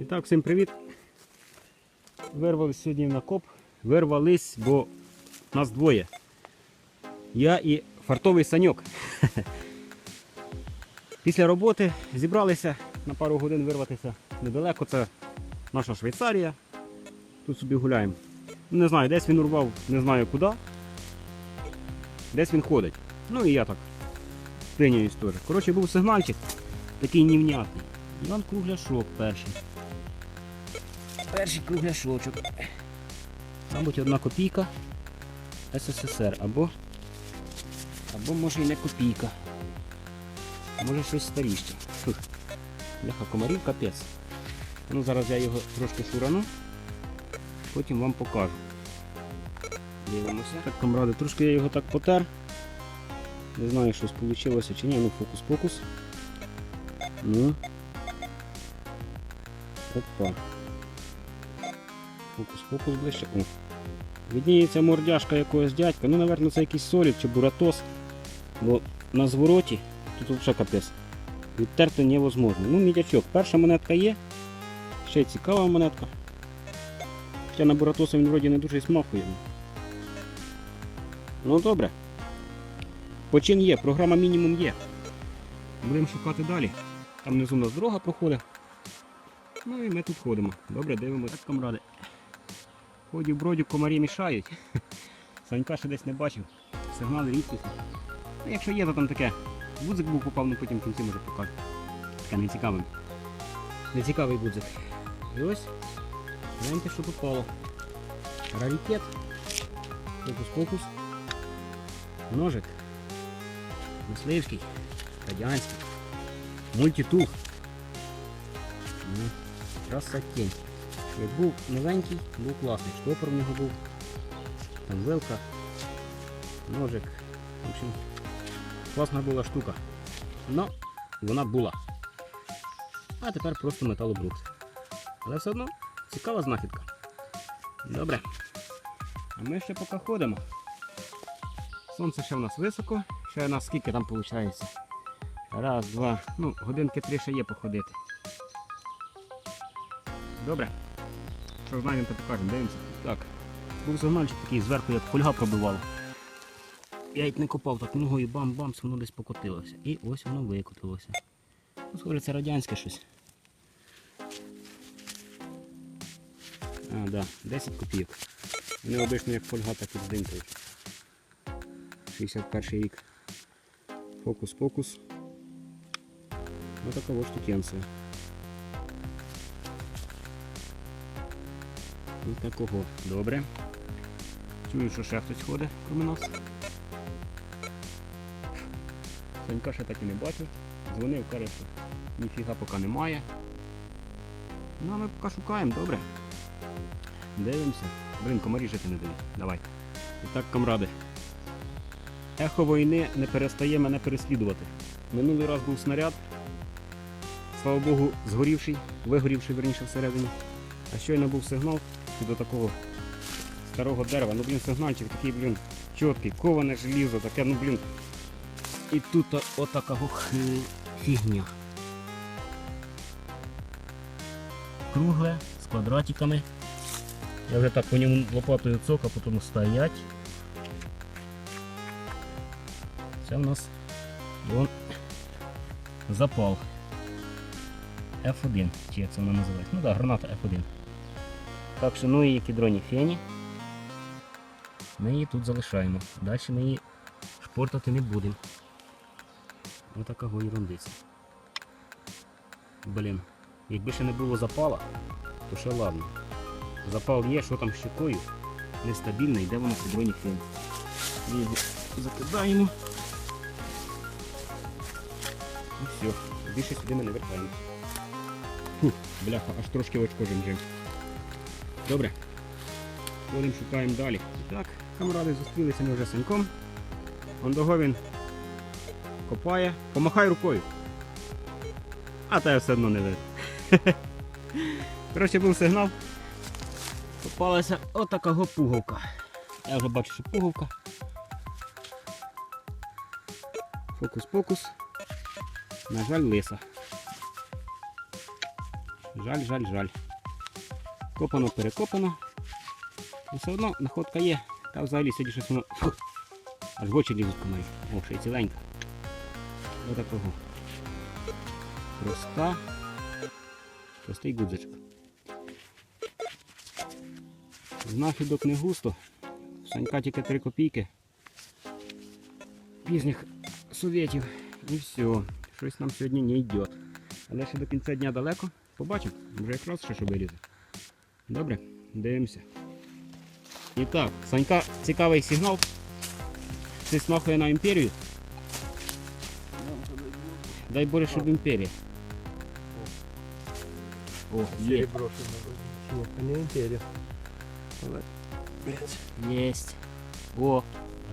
І так, всім привіт. Вирвались сьогодні на коп. Вирвались, бо нас двоє. Я і фартовий саньок. Після роботи зібралися на пару годин вирватися недалеко. Це наша Швейцарія. Тут собі гуляємо. Не знаю, десь він урвав, не знаю куди. Десь він ходить. Ну і я так прийняюсь теж. Коротше, був сигнальчик, такий невнятний. Іван Кругляшок перший. Перший кругляшочок. Мабуть, одна копійка СССР або, або може і не копійка. Може щось старіше. Бляха комарів капець. Ну зараз я його трошки шурану, потім вам покажу. Дивимося. Так, камради, трошки я його так потер. Не знаю, щось вийшло чи ні, ну фокус-фокус. Ну. Опа. Фокус-фокус ближче. О. Відніється мордяшка якогось дядька. Ну, напевно, це якийсь солід чи буратос. Бо на звороті тут взагалі капець. Відтерти невозможно. Ну, мідячок. Перша монетка є. Ще цікава монетка. Хоча на буратоса він вроді не дуже і смакує. Ну добре. Почин є, програма мінімум є. Будемо шукати далі. Там внизу у нас дорога проходить. Ну і ми тут ходимо. Добре, дивимося. Камради. Ходів бродю комарі мішають. Санька ще десь не бачив. Сигнали рідкісні. Ну, якщо є, то там таке. Будзик був попав, ну потім в кінці може покажу. Таке нецікавий. Нецікавий будзик. І ось. Гляньте, що попало. Раритет. Фокус-фокус. Ножик. Мисливський. Радянський. Мультитух. Красотень. Як був новенький, був класний. Штопор в нього був. Там вилка. Ножик. В общем, класна була штука. Но вона була. А тепер просто металобрухт. Але все одно цікава знахідка. Добре. А ми ще поки ходимо. Сонце ще в нас високо. Ще у нас скільки там виходить? Раз, два, ну, годинки три ще є походити. Добре. Що знайдемо, то покажемо, дивимося. Так. Був сигнальчик такий зверху, як фольга пробивала. Я їх не копав, так ногою бам-бамс, воно десь покотилося. І ось воно викотилося. Ну, схоже, це радянське щось. А, да, 10 копійок. Вони обично як фольга, так і здимкають. 61 рік. Фокус-фокус. Ось така ось штукенція. Ось такого. Добре. Чую, що ще хтось ходить, крім нас. Санька ще так і не бачив. Дзвонив, каже, що ніфіга поки немає. Ну, а ми поки шукаємо, добре. Дивимося. Блін, комарі жити не дають. Давай. І так, камради. Ехо війни не перестає мене переслідувати. Минулий раз був снаряд. Слава Богу, згорівший, вигорівший верніше всередині. А щойно був сигнал до такого старого дерева. Ну, блін, сигнальчик такий, блін, чіткий, коване желізо, таке, ну, блін. І тут отакого хи- фігня. Кругле, з квадратиками. Я вже так по ньому лопатою цока, потім стоять. Це в нас вон запал. F1, чи як це вона називається? Ну так, да, граната F1. Так що ну і кедроні фені. Ми її тут залишаємо. Далі ми її шпортати не будемо. Ось така ерундиця. Блін, якби ще не було запала, то ще ладно. Запал є, що там з щекою, нестабільний, йде воно кедроні фені. Ми його закидаємо. І все. Більше сюди ми не вертаємо. Фух, бляха, аж трошки очко жим-жим. Добре. Ходимо, шукаємо далі. Так, камради зустрілися ми вже з Саньком. Ондого копає. Помахай рукою. А та я все одно не видно. Коротше, був сигнал. Попалася отака пуговка. Я вже бачу, що пуговка. Фокус-покус. На жаль, лиса. Жаль, жаль, жаль. Копано, перекопано. Ну, все одно находка є. Та взагалі сьогодні щось воно. фу, аж в очі лізуть комарі. О, ще й ціленька. Ось такого. Проста. Простий гудзичок. Знахідок не густо. Санька тільки 3 копійки. Пізніх совєтів. І все. Щось нам сьогодні не йде. Але ще до кінця дня далеко. Побачимо. Може якраз ще що вилізе. Добре, дивимося. І так, Санька цікавий сигнал. Це смахує на імперію. Дай Боже, щоб імперія. О, є. Серебро, що на воді. Ні, не імперія. Але, блядь, Єсть. О,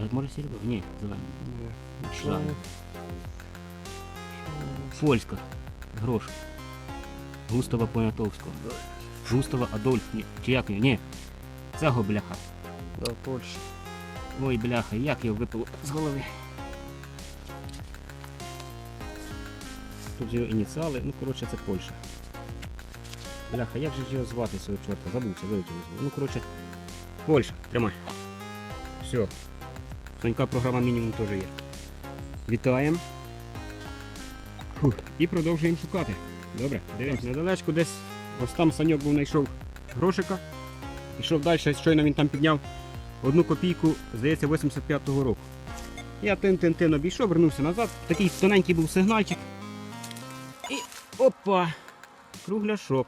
а може серебро? Ні, зелене. ні. Що? Що? Польська. Грош. Густава Понятовського. Густава Адольф. Ні. Чи як його? Ні. Цього бляха. Да, Польща. Ой, бляха, як його випало з голови. Тут його ініціали, ну коротше це Польща. Бляха, як же його звати цього чорта? Забувся, вилетів. Ну коротше, Польща, тримай. Все. Сонька програма мінімум теж є. Вітаємо. І продовжуємо шукати. Добре, дивимося недалечко десь. Ось там Саньок був знайшов грошика. Пішов далі, щойно він там підняв одну копійку, здається, 85-го року. Я тин-тин-тин обійшов, вернувся назад. Такий тоненький був сигнальчик. І опа! Кругляшок.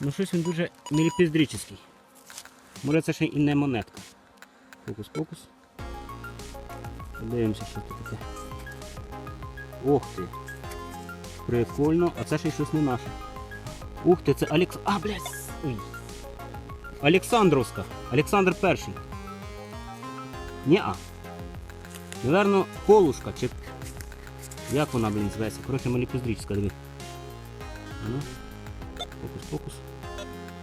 Ну щось він дуже міліпіздрічний. Може це ще і не монетка. Фокус-фокус. Подивимося, що це таке. Ох ти. Прикольно, а це ще й щось не наше. Ух ти, це Алекс. А, блядь! Ой. Олександровська. Олександр перший. Ні-а. Наверно, колушка чи. Як вона, блін, зветься? Коротше, маліпіздрічська, диви. Ну. Фокус, фокус.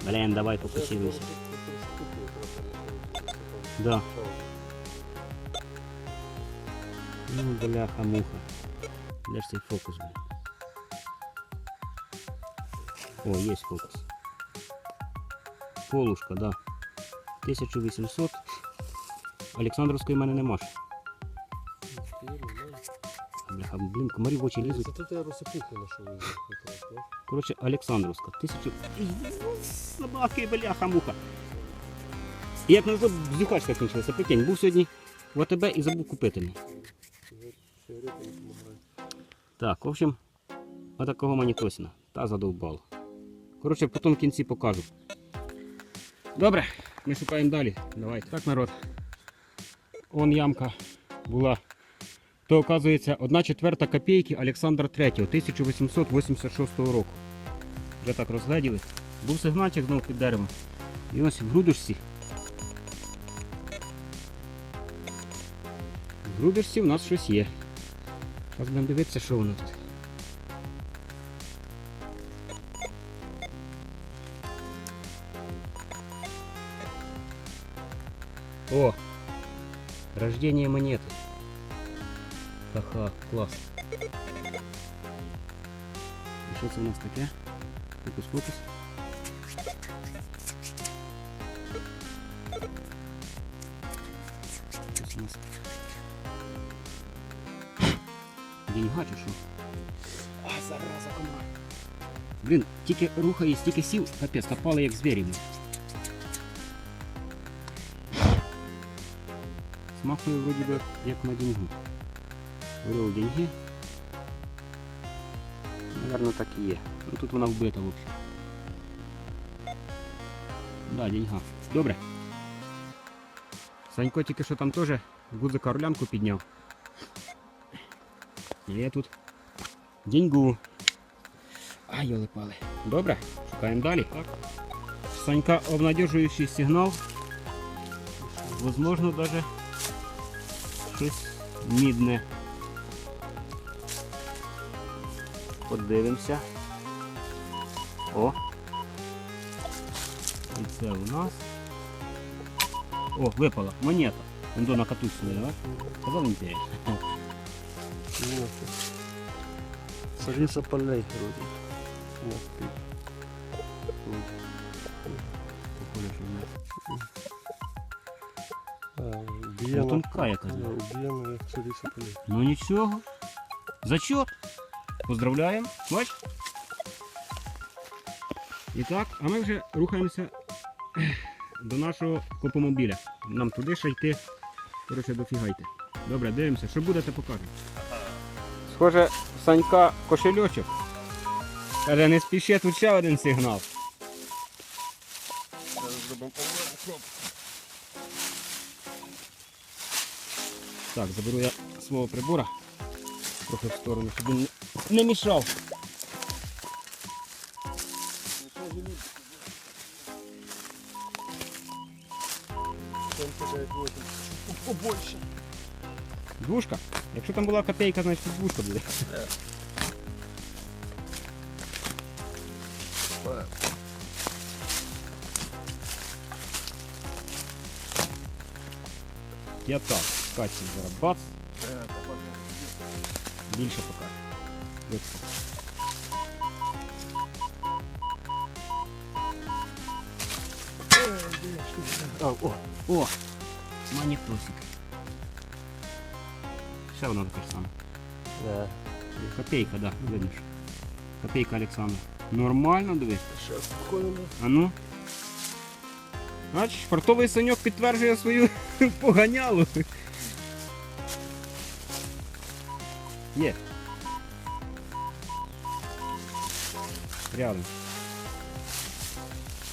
Блін, давай покусилися. Да. Ну, бляха, муха. Де ж цей фокус, блін? О, є фокус. Полушка, да. 1800. Олександровської в мене нема. ж. Бляха, блін, комарі в очі лізуть. Зато ти розсипуху нашов якраз? Коротше, Олександровська. Тисячу. Собаки, бляха, муха. І як назло, бзюхачка скінчилася, прикинь, був сьогодні в АТБ і забув купити мені. Так, в общем, отакого манітосіна. Та задовбало. Коротше, потім в кінці покажу. Добре, ми шукаємо далі. Давайте. Так, народ. Он ямка була. То, оказується, 1 четверта копійки Олександра III 1886 року. Вже так розгледіли. Був сигнальчик знову під деревом. І ось в грудочці. В грудочці в нас щось є. Зараз будемо дивитися, що воно тут. О! Рождение монеты. Ха-ха, клас. І що це у нас таке? Фокус, фокус. Щось у нас. Деньга чи що? А, зараза комар. Блін, тільки рухаюсь, тільки сів, капець, напали як звірі. блін. Смахує вроді би як на деньгу. Орел деньги. Наверно, так і є. Ну тут вона вбита взагалі. Да, деньга. Добре. Санько тільки що там теж гудзика орлянку підняв. Є тут деньгу. Ай, йоли пали. Добре, шукаємо далі. Так. Санька обнадежуючий сигнал. Возможно, даже щось мідне. Подивимося. О! І це у нас. О, випала монета. Вон до на катушці, да? Казав імперія. Ні, це Сажінця полей вроді. на пів. М. Похоже, що вона А, Ну, Б'є тонка якась. Б'є на цариця полі. Ну нічого. Зачет. Поздравляємо. Бач? І так, а ми вже рухаємося ех, до нашого копомобіля. Нам туди ще йти. Коротше, дофігайте. Добре, дивимося, що будете покажемо. Схоже, Санька кошельочок. Каже, не спіши, тут ще один сигнал. Так, заберу я свого прибора трохи в сторону, щоб він не- мішав. Побольше. Двушка. Якщо там була копейка, значить тут двушка буде. Я так, Катя зараз бац, більше покаже. Ось так. А, о, О! Манітосик. Ще вона така ж сама. да. Копейка, да, видно. Копейка Олександр. Нормально дивись. Ще спокійно. А ну. Бач, фартовий саньок підтверджує свою поганялу. Є. Рядом.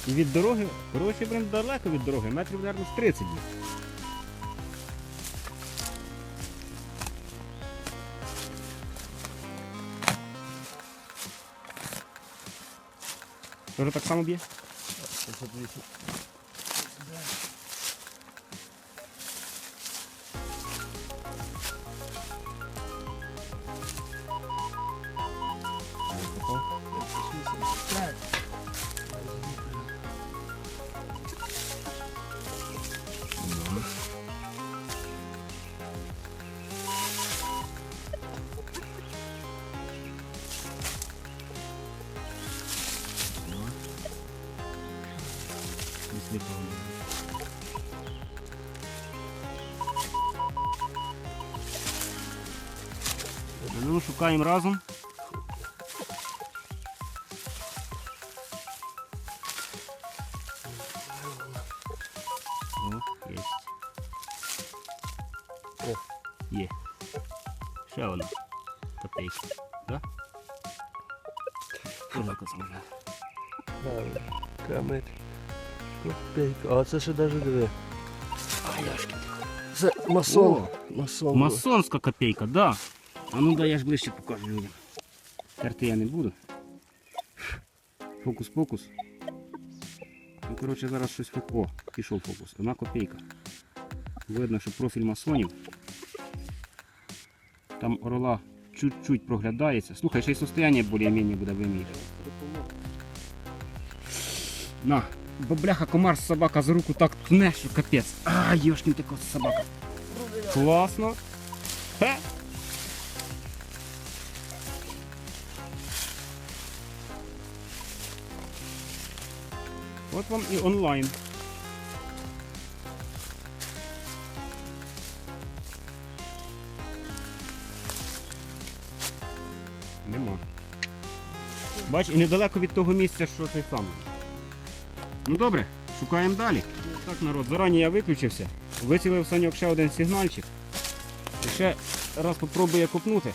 І від дороги, коротше, прям далеко від дороги, метрів, мабуть, з 30 є. Тоже так само б'є? Ну, шукаємо разом. О, є. О. Є. Ще одна. Копейка. Да? Тоже космоса. Камер. Копейка. А це ще навіть диви. А, яшки. Це масон. О. Масон. Масонська копейка, да. А ну дай я ж ближче покажу людям. Терти я не буду. Фокус-фокус. Ну, коротше, зараз щось фок- О, пішов фокус. Одна копійка. Видно, що профіль масонів. Там орла чуть-чуть проглядається. Слухай, ще й состояние більш-менш буде виміряти. На, бо бляха комар собака за руку так тне, що капець. А, йошкін ти кот собака. Класно. Ха! От вам і онлайн. Нема. Бач, і недалеко від того місця, що той самий. Ну добре, шукаємо далі. Так, народ, зарані я виключився. Вицілив Саньок ще один сигнальчик. І ще раз попробує копнути.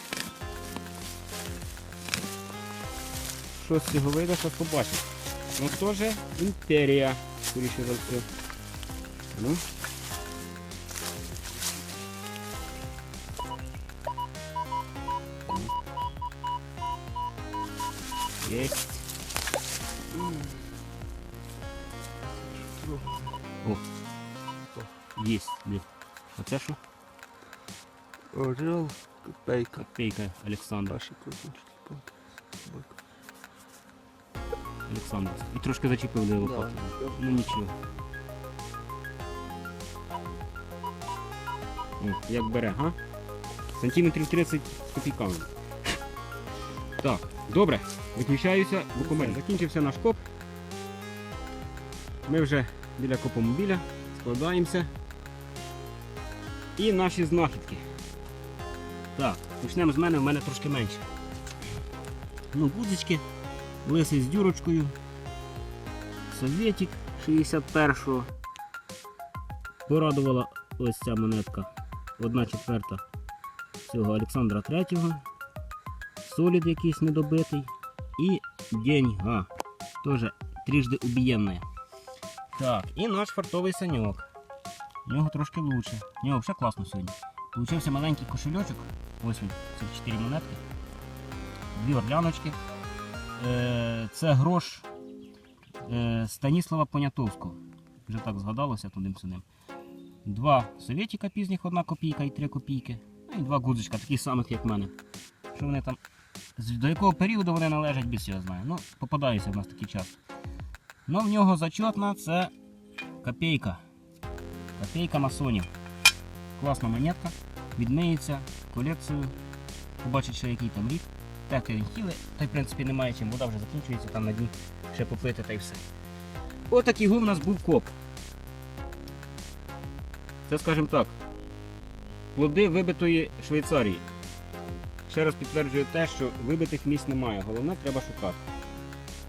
Що з цього вийде, що побачимо. Ну теж імперія, скоріше за все. Ну. Єсть. О. Єсть. Де? А це що? Орел. Копейка. Копейка Олександра. Ваші крутнички. Олександр. І трошки зачепив до Да. Ну нічого. О, як бере, га? Сантиметрів 30 з копійками. Так, Добре, виключаюся документ. Закінчився наш коп. Ми вже біля копомобіля складаємося. І наші знахідки. Так, почнемо з мене, в мене трошки менше. Ну, гудзички, лисий з дюрочкою. Совєтік 61-го. Порадувала ось ця монетка. Одна четверта цього Олександра III. Солід якийсь недобитий. І деньга. Теж трижди убієнна. Так, і наш фартовий саньок. У нього трошки лучше. У нього все класно сьогодні. Получився маленький кошельочок. Ось він, це 4 монетки. Дві орляночки. Е, це грош Станіслава Понятовського. Вже так згадалося туди-сюди. Два совєтіка пізніх, одна копійка і три копійки. Ну і два гудзичка, такі самих, як в мене. Що вони там. До якого періоду вони належать, без я знаю. Ну, попадаються в нас такий час. Ну, в нього зачетна це копійка. Копійка масонів. Класна монетка. Відмиється колекцію. Побачить, що який там рік. Тети хіли, та й в принципі немає чим, вода вже закінчується, там на дні ще попити та й все. Отакий гум у нас був коп. Це, скажімо так, плоди вибитої Швейцарії. Ще раз підтверджую те, що вибитих місць немає. Головне, треба шукати.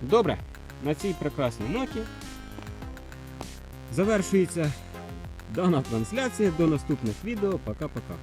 Добре, на цій прекрасній ноті завершується дана трансляція. До наступних відео. Пока-пока.